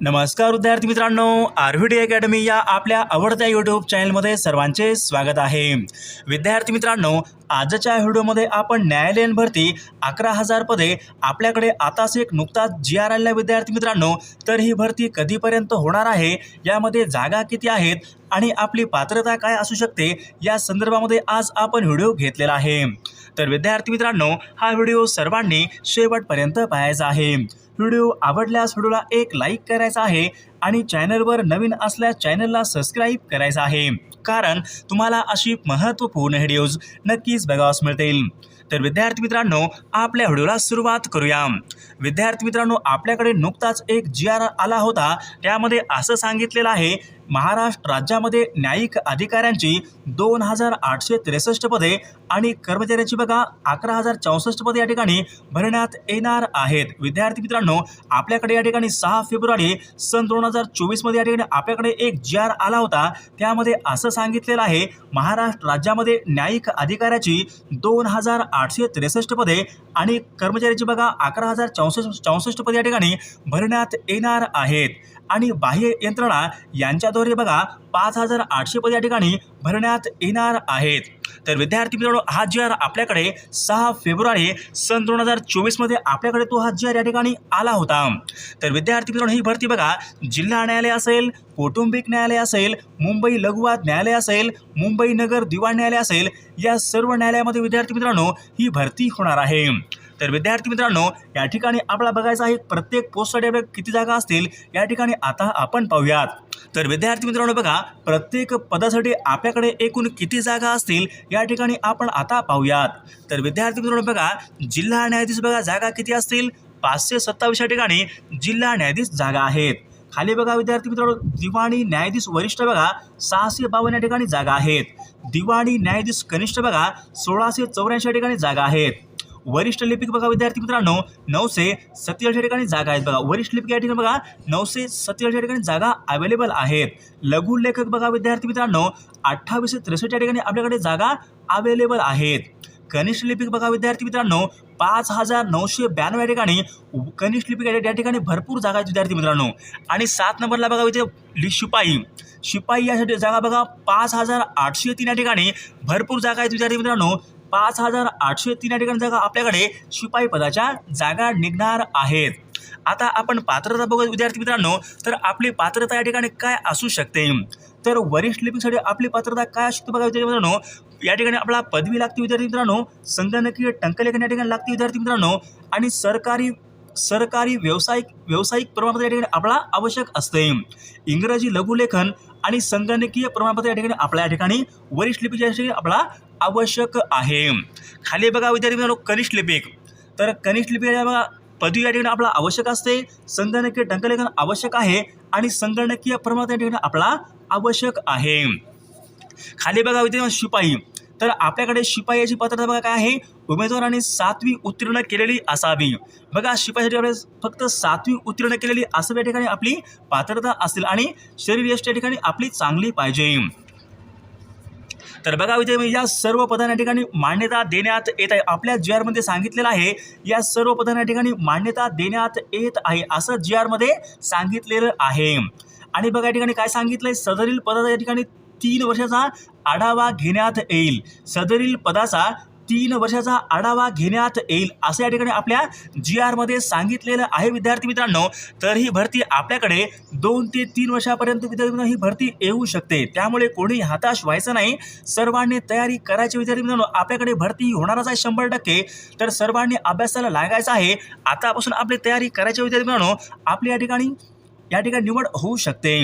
नमस्कार विद्यार्थी मित्रांनो आरव्हीडी अकॅडमी या आपल्या आवडत्या यूट्यूब चॅनलमध्ये सर्वांचे स्वागत आहे. विद्यार्थी मित्रांनो आजच्या व्हिडिओमध्ये आपण न्यायालयीन भरती अकरा हजार पदे आपल्याकडे आताच एक नुकताच जी आर आलेला विद्यार्थी मित्रांनो तर ही भरती कधीपर्यंत होणार आहे यामध्ये जागा किती आहेत आणि आपली पात्रता काय असू शकते या संदर्भामध्ये आज आपण व्हिडिओ घेतलेला आहे. तर विद्यार्थी मित्रांनो हा व्हिडिओ सर्वांनी शेवटपर्यंत पाहायचा आहे. व्हिडिओ आवडल्यास व्हिडिओला एक लाईक करायचा आहे आणि चॅनलवर नवीन असल्यास चॅनलला सबस्क्राईब करायचं आहे. कारण तुम्हाला अशी महत्त्वपूर्ण व्हिडिओज नक्कीच बघावास मिळतील. तर विद्यार्थी मित्रांनो आपल्या व्हिडिओला सुरुवात करूया. विद्यार्थी मित्रांनो आपल्याकडे नुकताच एक जी आर आला होता. त्यामध्ये असं सांगितलेलं आहे महाराष्ट्र राज्यामध्ये न्यायिक अधिकाऱ्यांची दोन हजार आठशे त्रेसष्ट पदे आणि कर्मचाऱ्यांची बघा अकरा हजार चौसष्ट पदे या ठिकाणी भरण्यात येणार आहेत. विद्यार्थी मित्रांनो आपल्याकडे या ठिकाणी सहा फेब्रुवारी सन दोन हजार चोवीसमध्ये या ठिकाणी आपल्याकडे एक जी आर आला होता. त्यामध्ये असं सांगितलेलं आहे महाराष्ट्र राज्यामध्ये न्यायिक अधिकाऱ्याची दोन हजार आठशे त्रेसष्ट पदे आणि कर्मचाऱ्याची बघा अकरा हजार चौसष्ट चौसष्ट पदे या ठिकाणी भरण्यात येणार आहेत. आणि बाह्य यंत्रणा यांच्याद्वारे बघा पाच हजार आठशे पद या ठिकाणी भरण्यात येणार आहेत. तर विद्यार्थी मित्रांनो हा जी आर आपल्याकडे सहा फेब्रुवारी सन दोन हजार चोवीसमध्ये आपल्याकडे तो हा जी आर या ठिकाणी आला होता. तर विद्यार्थी मित्रांनो ही भरती बघा जिल्हा न्यायालय असेल कौटुंबिक न्यायालय असेल मुंबई लघुवाद न्यायालय असेल मुंबई नगर दिवाण न्यायालय असेल या सर्व न्यायालयामध्ये विद्यार्थी मित्रांनो ही भरती होणार आहे. तर विद्यार्थी मित्रांनो या ठिकाणी आपला बघायचं आहे प्रत्येक पोस्टसाठी आपल्या किती जागा असतील या ठिकाणी आता आपण पाहूयात. तर विद्यार्थी मित्रांनो बघा प्रत्येक पदासाठी आपल्याकडे एकूण किती जागा असतील या ठिकाणी आपण आता पाहूयात. तर विद्यार्थी मित्रांनो बघा जिल्हा न्यायाधीश बघा जागा किती असतील? पाचशे सत्तावीस या ठिकाणी जिल्हा न्यायाधीश जागा आहेत. खाली बघा विद्यार्थी मित्रांनो दिवाणी न्यायाधीश वरिष्ठ बघा सहाशे बावन्न या ठिकाणी जागा आहेत. दिवाणी न्यायाधीश कनिष्ठ बघा सोळाशे चौऱ्याऐंशी या ठिकाणी जागा आहेत. वरिष्ठ लिपिक बघा विद्यार्थी मित्रांनो नऊशे सत्तेचाळीस या ठिकाणी जागा आहेत बघा. वरिष्ठ लिपिक या ठिकाणी बघा नऊशे सत्तेचाळीस या ठिकाणी जागा अवेलेबल आहेत. लघु लेखक बघा विद्यार्थी मित्रांनो अठ्ठावीसशे त्रेसष्ट या ठिकाणी आपल्याकडे जागा अवेलेबल आहेत. कनिष्ठ लिपिक बघा विद्यार्थी मित्रांनो पाच हजार नऊशे ब्याण्णव या ठिकाणी कनिष्ठ लिपिक या ठिकाणी भरपूर जागा आहेत विद्यार्थी मित्रांनो. आणि सात नंबरला बघा विद्या शिपाई. शिपाई यासाठी जागा बघा पाच हजार आठशे तीन या ठिकाणी भरपूर जागा आहेत विद्यार्थी मित्रांनो. पाच हजार आठशे तीन या ठिकाणी जागा आपल्याकडे शिपाई पदाच्या जागा निघणार आहेत. आता आपण पात्रता बघत विद्यार्थी मित्रांनो तर आपली पात्रता या ठिकाणी काय असू शकते? तर वरिष्ठ लिपिकसाठी आपली पात्रता काय असू शकते बघा विद्यार्थी मित्रांनो? या ठिकाणी आपला पदवी लागते विद्यार्थी मित्रांनो संगणकीय टंकलेखन या ठिकाणी लागते विद्यार्थी मित्रांनो आणि सरकारी सरकारी व्यावसायिक व्यावसायिक प्रमाणपत्र या ठिकाणी आपला आवश्यक असते. इंग्रजी लघुलेखन आणि संगणकीय प्रमाणपत्र या ठिकाणी आपल्या या ठिकाणी वरिष्ठ लिपिक या ठिकाणी आपला आवश्यक आहे. खाली बघा विद्यार्थी मित्रांनो कनिष्ठ लिपिक तर कनिष्ठ लिपिक बघा पदवी या ठिकाणी आपला आवश्यक असते. संगणकीय टंकलेखन आवश्यक आहे आणि संगणकीय प्रमाण या ठिकाणी आपला आवश्यक आहे. खाली बघा विद्यार्थी शिपाई. तर आपल्याकडे शिपायाची पात्रता बघा काय आहे? उमेदवाराने सातवी उत्तीर्ण केलेली असावी. बघा शिपायासाठी आपल्याला फक्त सातवी उत्तीर्ण केलेली असावी या ठिकाणी आपली पात्रता असेल आणि शरीर यष्टी या ठिकाणी आपली चांगली पाहिजे. तर बघा विद्यार्थी या सर्व पदांना या ठिकाणी मान्यता देण्यात येत आहे. आपल्या जी आरमध्ये सांगितलेलं आहे या सर्व पदांना या ठिकाणी मान्यता देण्यात येत आहे असं जी आरमध्ये सांगितलेलं आहे. आणि बघा या ठिकाणी काय सांगितलं आहे सदरील पदाचा या ठिकाणी तीन वर्षाचा आढावा घेण्यात येईल. सदरील पदाचा तीन वर्षाचा आढावा घेण्यात येईल असं या ठिकाणी आपल्या जी आरमध्ये सांगितलेलं आहे विद्यार्थी मित्रांनो. तर ही भरती आपल्याकडे दोन ते तीन वर्षापर्यंत विद्यार्थी ही भरती येऊ शकते. त्यामुळे कोणी हताश व्हायचं नाही. सर्वांनी तयारी करायची विद्यार्थी मित्रांनो. आपल्याकडे भरती होणारच आहे शंभर टक्के. तर सर्वांनी अभ्यासाला लागायचं आहे. आतापासून आपली तयारी करायची विद्यार्थी मित्रांनो. आपली या ठिकाणी या ठिकाणी निवड होऊ शकते.